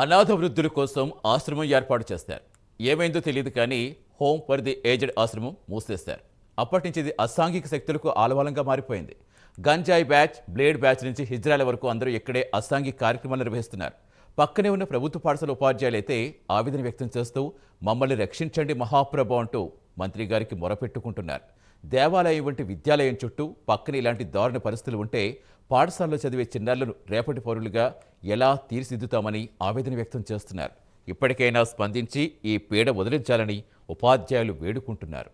అనాథ వృద్ధుల కోసం ఆశ్రమం ఏర్పాటు చేస్తారు. ఏమైందో తెలియదు కానీ హోమ్ ఫర్ ది ఏజ్డ్ ఆశ్రమం మూసేస్తారు. అప్పటి నుంచి ఇది అసాంఘిక శక్తులకు ఆలవాలంగా మారిపోయింది. గంజాయి బ్యాచ్ బ్లేడ్ బ్యాచ్ నుంచి హిజ్రాల వరకు అందరూ ఇక్కడే అసాంఘిక కార్యక్రమాలు నిర్వహిస్తున్నారు. పక్కనే ఉన్న ప్రభుత్వ పాఠశాల ఉపాధ్యాయులు అయితే ఆవేదన వ్యక్తం చేస్తూ మమ్మల్ని రక్షించండి మహాప్రభు అంటూ మంత్రి గారికి మొరపెట్టుకుంటున్నారు. దేవాలయం వంటి విద్యాలయం చుట్టూ పక్కన ఇలాంటి దారుణ పరిస్థితులు ఉంటే పాఠశాలలో చదివే చిన్నారులను రేపటి పౌరులుగా ఎలా తీర్చిదిద్దుతామని ఆవేదన వ్యక్తం చేస్తున్నారు. ఇప్పటికైనా స్పందించి ఈ పీడ వదిలించాలని ఉపాధ్యాయులు వేడుకుంటున్నారు.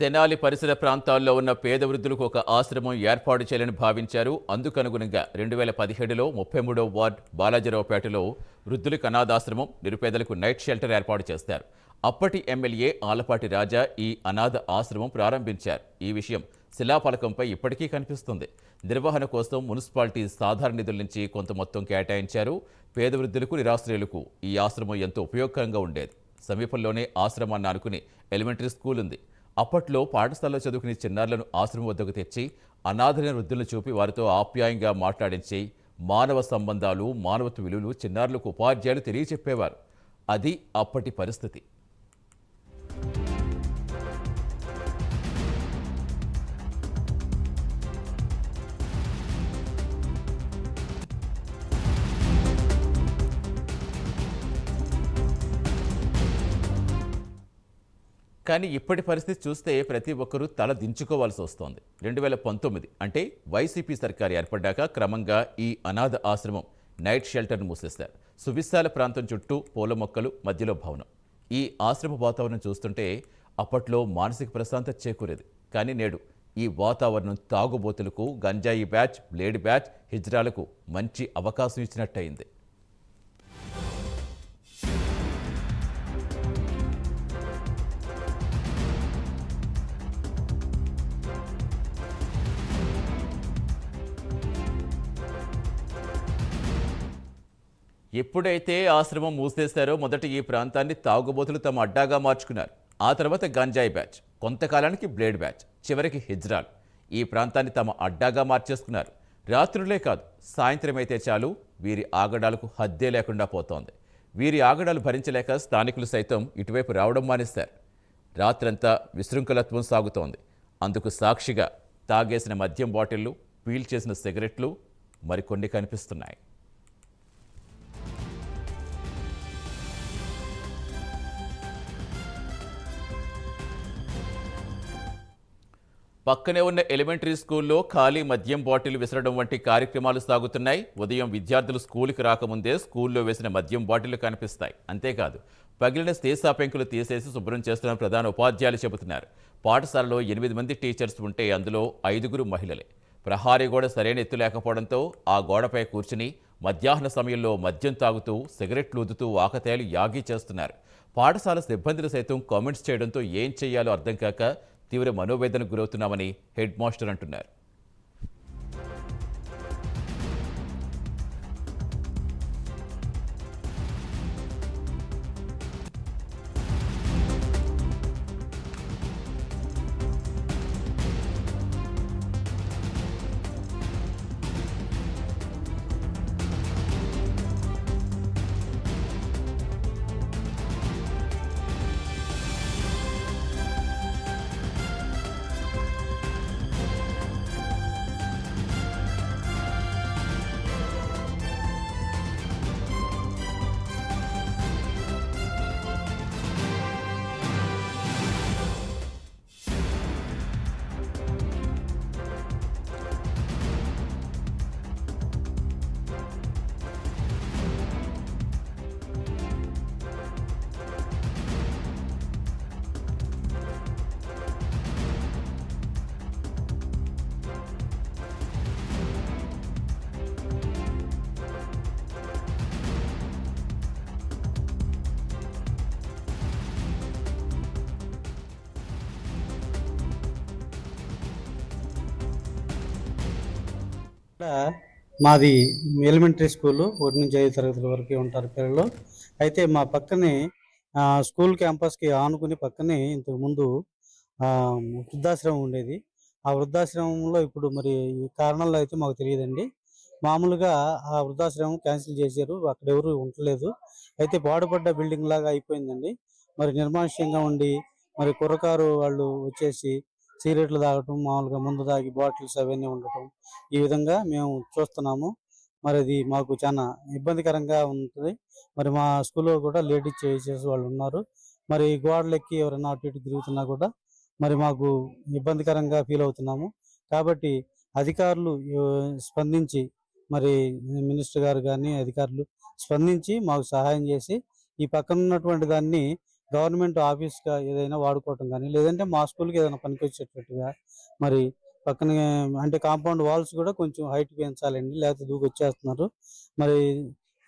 తెనాలి పరిసర ప్రాంతాల్లో ఉన్న పేద వృద్ధులకు ఒక ఆశ్రమం ఏర్పాటు చేయాలని భావించారు. అందుకనుగుణంగా రెండు వేల పదిహేడులో ముప్పై మూడో వార్డ్ బాలాజీరావుపేటలో వృద్ధులకు అనాథాశ్రమం నిరుపేదలకు నైట్ షెల్టర్ ఏర్పాటు చేస్తారు. అప్పటి ఎమ్మెల్యే ఆలపాటి రాజా ఈ అనాథ ఆశ్రమం ప్రారంభించారు. ఈ విషయం శిలాఫలకంపై ఇప్పటికీ కనిపిస్తుంది. నిర్వహణ కోసం మున్సిపాలిటీ సాధారణ నిధుల నుంచి కొంత మొత్తం కేటాయించారు. పేద వృద్ధులకు నిరాశ్రయులకు ఈ ఆశ్రమం ఎంతో ఉపయోగకరంగా ఉండేది. సమీపంలోనే ఆశ్రమాన్ని అనుకుని ఎలిమెంటరీ స్కూల్ ఉంది అప్పట్లో పాఠశాలలో చదువుకునే చిన్నారులను ఆశ్రమం వద్దకు తెచ్చి అనాథరైన వృద్ధులను చూపి వారితో ఆప్యాయంగా మాట్లాడించి మానవ సంబంధాలు మానవత్వ విలువలు చిన్నారులకు ఉపాధ్యాయులు తెలియచెప్పేవారు. అది అప్పటి పరిస్థితి. కానీ ఇప్పటి పరిస్థితి చూస్తే ప్రతి ఒక్కరూ తల దించుకోవాల్సి వస్తోంది. రెండు వేల పంతొమ్మిది అంటే వైసీపీ సర్కారు ఏర్పడ్డాక క్రమంగా ఈ అనాథ ఆశ్రమం నైట్ షెల్టర్ను మూసేస్తారు. సువిశాల ప్రాంతం చుట్టూ పూల మొక్కలు మధ్యలో భవనం. ఈ ఆశ్రమ వాతావరణం చూస్తుంటే అప్పట్లో మానసిక ప్రశాంతత చేకూరేది. కానీ నేడు ఈ వాతావరణం తాగుబోతులకు గంజాయి బ్యాచ్ బ్లేడ్ బ్యాచ్ హిజ్రాలకు మంచి అవకాశం ఇచ్చినట్టయింది. ఎప్పుడైతే ఆశ్రమం మూసేశారో మొదట ఈ ప్రాంతాన్ని తాగుబోతులు తమ అడ్డాగా మార్చుకున్నారు. ఆ తర్వాత గంజాయి బ్యాచ్ కొంతకాలానికి బ్లేడ్ బ్యాచ్ చివరికి హిజ్రాల్. ఈ ప్రాంతాన్ని తమ అడ్డాగా మార్చేసుకున్నారు. రాత్రులే కాదు సాయంత్రం అయితే చాలు వీరి ఆగడాలకు హద్దే లేకుండా పోతోంది. వీరి ఆగడాలు భరించలేక స్థానికులు సైతం ఇటువైపు రావడం మానేస్తారు రాత్రంతా విశృంఖలత్వం సాగుతోంది. అందుకు సాక్షిగా తాగేసిన మద్యం బాటిళ్ళు పీల్ చేసిన సిగరెట్లు మరికొన్ని కనిపిస్తున్నాయి. పక్కనే ఉన్న ఎలిమెంటరీ స్కూల్లో ఖాళీ మద్యం బాటిల్ విసరడం వంటి కార్యక్రమాలు సాగుతున్నాయి. ఉదయం విద్యార్థులు స్కూల్కి రాకముందే స్కూల్లో వేసిన మద్యం బాటిల్ కనిపిస్తాయి. అంతేకాదు పగిలిన సీసా పెంకులు తీసేసి శుభ్రం చేస్తున్న ప్రధాన ఉపాధ్యాయులు చెబుతున్నారు. పాఠశాలలో ఎనిమిది మంది టీచర్స్ ఉంటే అందులో ఐదుగురు మహిళలే. ప్రహారీ గోడ సరైన ఎత్తు లేకపోవడంతో ఆ గోడపై కూర్చుని మధ్యాహ్న సమయంలో మద్యం తాగుతూ సిగరెట్లు ఊదుతూ ఆకతాయిలు యాగి చేస్తున్నారు. పాఠశాల సిబ్బందులు సైతం కామెంట్స్ చేయడంతో ఏం చేయాలో అర్థం కాక తీవ్ర మనోవేదనకు గురవుతున్నామని హెడ్ మాస్టర్ అంటున్నారు. మాది ఎలిమెంటరీ స్కూల్ ఒకటి నుంచి ఐదు తరగతుల వరకు ఉంటారు పిల్లలు. అయితే మా పక్కనే ఆ, స్కూల్ క్యాంపస్కి ఆనుకుని పక్కనే ఇంతకు ముందు ఆ, వృద్ధాశ్రమం ఉండేది. ఆ వృద్ధాశ్రమంలో ఇప్పుడు మరి ఈ కారణాలు అయితే మాకు తెలియదండి. మామూలుగా ఆ వృద్ధాశ్రమం క్యాన్సిల్ చేశారు. అక్కడ ఎవరు ఉండలేదు. అయితే పాడుపడ్డ బిల్డింగ్ లాగా అయిపోయిందండి. మరి నిర్మానుష్యంగా ఉండి మరి కుర్రకారు వాళ్ళు వచ్చేసి సిగరెట్లు తాగటం మామూలుగా ముందు తాగి బాటిల్స్ అవన్నీ ఉండటం ఈ విధంగా మేము చూస్తున్నాము. మరి అది మాకు చాలా ఇబ్బందికరంగా ఉంటుంది. మరి మా స్కూల్లో కూడా లేడీస్ చేసేసి వాళ్ళు ఉన్నారు. మరి గోడలెక్కి ఎవరైనా అటు ఇటు తిరుగుతున్నా కూడా మరి మాకు ఇబ్బందికరంగా ఫీల్ అవుతున్నాము. కాబట్టి అధికారులు స్పందించి మరి మినిస్టర్ గారు కానీ అధికారులు స్పందించి మాకు సహాయం చేసి ఈ పక్కన ఉన్నటువంటి దాన్ని గవర్నమెంట్ ఆఫీస్గా ఏదైనా వాడుకోవటం కానీ లేదంటే మా స్కూల్కి ఏదైనా పనికొచ్చేటట్టుగా మరి పక్కన అంటే కాంపౌండ్ వాల్స్ కూడా కొంచెం హైట్ పెంచాలండి లేకపోతే దూకొచ్చేస్తున్నారు. మరి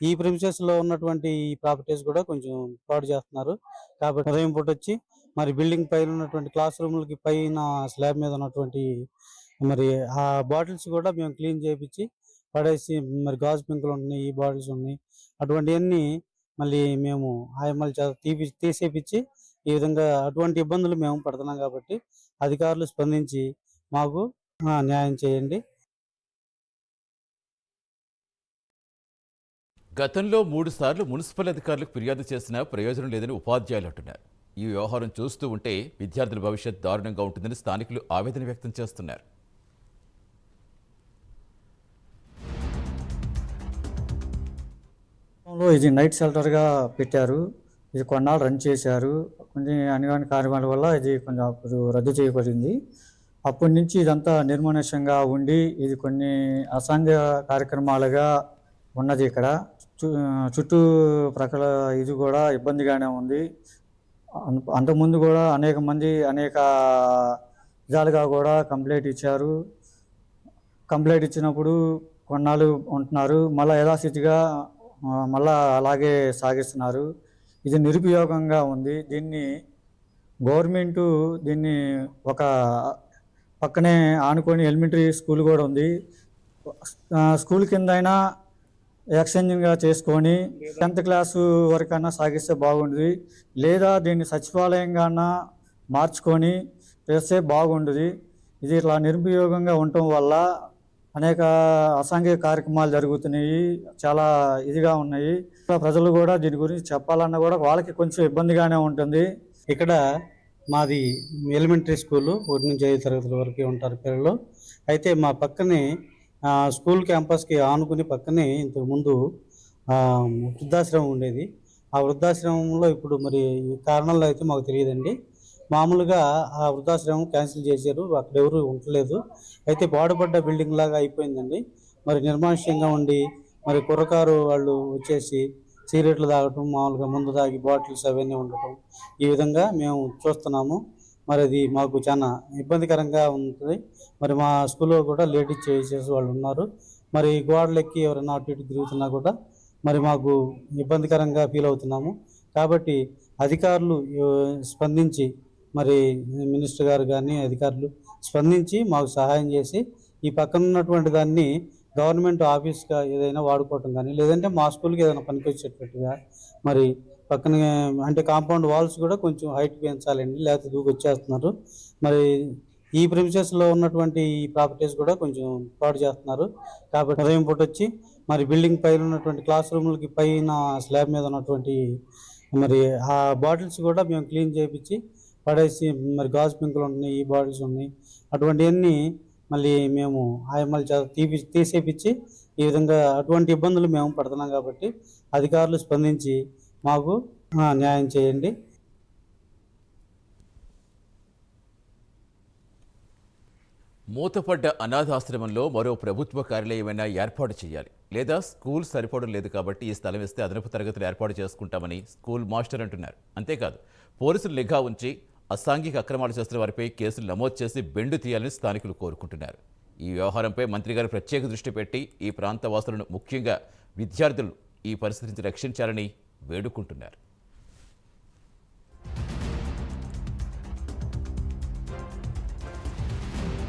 ఈ premises లో ఉన్నటువంటి ఈ ప్రాపర్టీస్ కూడా కొంచెం పాడు చేస్తున్నారు. కాబట్టి ఉదయం పూట వచ్చి మరి బిల్డింగ్ పైన ఉన్నటువంటి క్లాస్ రూమ్లకి పైన స్లాబ్ మీద ఉన్నటువంటి మరి ఆ బాటిల్స్ కూడా మేము క్లీన్ చేయించి పడేసి మరి గాజు పెంకులు ఉన్నాయి ఈ బాటిల్స్ ఉన్నాయి. అటువంటివన్నీ మళ్ళీ మేము ఆయమ్మల తీపి తీసేపిచ్చి ఈ విధంగా అటువంటి ఇబ్బందులు మేము పడుతున్నాం కాబట్టి అధికారులు స్పందించి మాకు న్యాయం చేయండి. గతంలో మూడు సార్లు మున్సిపల్ అధికారులకు ఫిర్యాదు చేసినా ప్రయోజనం లేదని ఉపాధ్యాయులు అంటున్నారు. ఈ వ్యవహారం చూస్తూ ఉంటే విద్యార్థుల భవిష్యత్ దారుణంగా ఉంటుందని స్థానికులు ఆవేదన వ్యక్తం చేస్తున్నారు. లో ఇది నైట్ షెల్టర్గా పెట్టారు. ఇది కొన్నాళ్ళు రన్ చేశారు. కొన్ని అనివార్య కారణాల వల్ల ఇది కొంచెం అప్పుడు రద్దు చేయబడింది. అప్పటి నుంచి ఇదంతా నిర్మానుష్యంగా ఉండి ఇది కొన్ని అసాంఘ్య కార్యక్రమాలుగా ఉన్నది ఇక్కడ. చు- చుట్టూ ప్రక్కల ఇది కూడా ఇబ్బందిగానే ఉంది. అంతకుముందు కూడా అనేక మంది అనేక విధాలుగా కూడా కంప్లైంట్ ఇచ్చారు. కంప్లైంట్ ఇచ్చినప్పుడు కొన్నాళ్ళు ఉంటున్నారు. మళ్ళీ యథాస్థితిగా మళ్ళా అలాగే సాగిస్తున్నారు. ఇది నిరుపయోగంగా ఉంది. దీన్ని గవర్నమెంటు దీన్ని ఒక పక్కనే ఆనుకొని ఎలిమెంటరీ స్కూల్ కూడా ఉంది. స్కూల్ కింద అయినా ఎక్స్చేంజింగ్గా చేసుకొని టెన్త్ క్లాసు వరకైనా సాగిస్తే బాగుంటుంది లేదా దీన్ని సచివాలయంగా మార్చుకొని చేస్తే బాగుంటుంది ఇది ఇట్లా నిరుపయోగంగా ఉండటం వల్ల అనేక అసాంఘిక కార్యక్రమాలు జరుగుతున్నాయి. చాలా ఇదిగా ఉన్నాయి. ప్రజలు కూడా దీని గురించి చెప్పాలన్నా కూడా వాళ్ళకి కొంచెం ఇబ్బందిగానే ఉంటుంది. ఇక్కడ మాది ఎలిమెంటరీ స్కూల్ ఒకటి నుంచి ఐదు తరగతుల వరకు ఉంటారు పిల్లలు. అయితే మా పక్కనే స్కూల్ క్యాంపస్కి ఆనుకుని పక్కనే ఇంతకుముందు వృద్ధాశ్రమం ఉండేది. ఆ వృద్ధాశ్రమంలో ఇప్పుడు మరి ఈ కారణాలు అయితే మాకు తెలియదండి. మామూలుగా ఆ వృద్ధాశ్రమం క్యాన్సిల్ చేశారు. అక్కడ ఎవరు ఉండలేదు. అయితే పాడుపడ్డ బిల్డింగ్ లాగా అయిపోయిందండి. మరి నిర్మానుష్యంగా ఉండి మరి కుర్రకారు వాళ్ళు వచ్చేసి సిగరెట్లు తాగటం మామూలుగా ముందు తాగి బాటిల్స్ అవన్నీ ఉండటం ఈ విధంగా మేము చూస్తున్నాము. మరి అది మాకు చాలా ఇబ్బందికరంగా ఉంటుంది. మరి మా స్కూల్లో కూడా లేడీస్ చేసేసి వాళ్ళు ఉన్నారు. మరి గోడలెక్కి ఎవరైనా అటు ఇటు తిరుగుతున్నా కూడా మరి మాకు ఇబ్బందికరంగా ఫీల్ అవుతున్నాము. కాబట్టి అధికారులు స్పందించి మరి మినిస్టర్ గారు కానీ అధికారులు స్పందించి మాకు సహాయం చేసి ఈ పక్కన ఉన్నటువంటి దాన్ని గవర్నమెంట్ ఆఫీస్గా ఏదైనా వాడుకోవటం కానీ లేదంటే మా స్కూల్కి ఏదైనా పనికొచ్చేటట్టుగా మరి పక్కన అంటే కాంపౌండ్ వాల్స్ కూడా కొంచెం హైట్ పెంచాలండి లేకపోతే దూకొచ్చేస్తున్నారు మరి ఈ ప్రిమిసెస్లో ఉన్నటువంటి ఈ ప్రాపర్టీస్ కూడా కొంచెం పాడు చేస్తున్నారు. కాబట్టి ఉదయం పూట వచ్చి మరి బిల్డింగ్ పైన ఉన్నటువంటి క్లాస్ రూమ్లకి పైన స్లాబ్ మీద ఉన్నటువంటి మరి ఆ బాటిల్స్ కూడా మేము క్లీన్ చేయించి పడేసి మరి గాజు పింకులు ఉన్నాయి ఈ బాటిల్స్ ఉన్నాయి. అటువంటివన్నీ మళ్ళీ మేము ఆయమ్మల చేత తీపి తీసేపిచ్చి ఈ విధంగా అటువంటి ఇబ్బందులు మేము పడుతున్నాం కాబట్టి అధికారులు స్పందించి మాకు న్యాయం చేయండి. మూతపడ్డ అనాథాశ్రమంలో మరో ప్రభుత్వ కార్యాలయమైనా ఏర్పాటు చేయాలి. లేదా స్కూల్ సరిపడం లేదు కాబట్టి ఈ స్థలం ఇస్తే అదనపు తరగతులు ఏర్పాటు చేసుకుంటామని స్కూల్ మాస్టర్ అంటున్నారు. అంతేకాదు పోలీసులు నిఘా ఉంచి అసాంఘిక అక్రమాలు చేస్తున్న వారిపై కేసులు నమోదు చేసి బెండు తీయాలని స్థానికులు కోరుకుంటున్నారు. ఈ వ్యవహారంపై మంత్రి గారు ప్రత్యేక దృష్టి పెట్టి ఈ ప్రాంత వాసులను ముఖ్యంగా విద్యార్థులు ఈ పరిస్థితి నుంచి రక్షించాలని వేడుకుంటున్నారు.